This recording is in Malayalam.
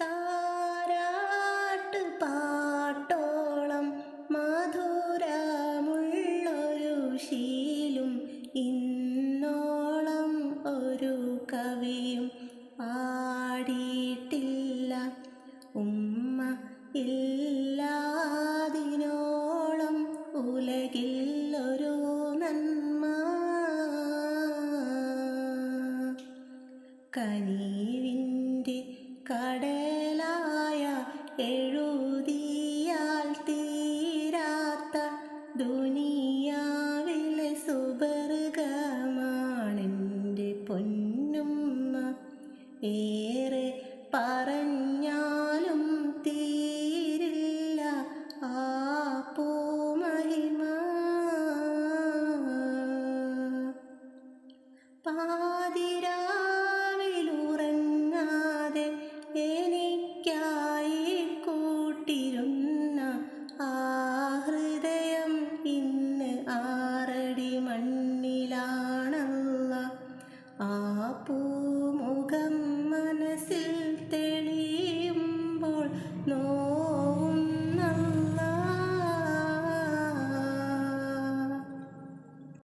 താരാട്ട് പാട്ടോളം മധുരമുള്ളൊരു ശീലും ഇന്നോളം ഒരു കവിയും പാടിയിട്ടില്ല. ഉമ്മ ഇല്ലാതിനോളം ഉലകിൽ ഒരു നന്മ. കനീവിന്റെ കടലായ എഴുതിയാൽ തീരാത്ത ദുനിയാവിലെ സുബർഗമാണെന്റെ പൊന്നുമ്മ. ഏറെ പറഞ്ഞാലും തീരില്ല ആ പൂമഹിമ. പാതിരാവിലുറങ്ങാതെ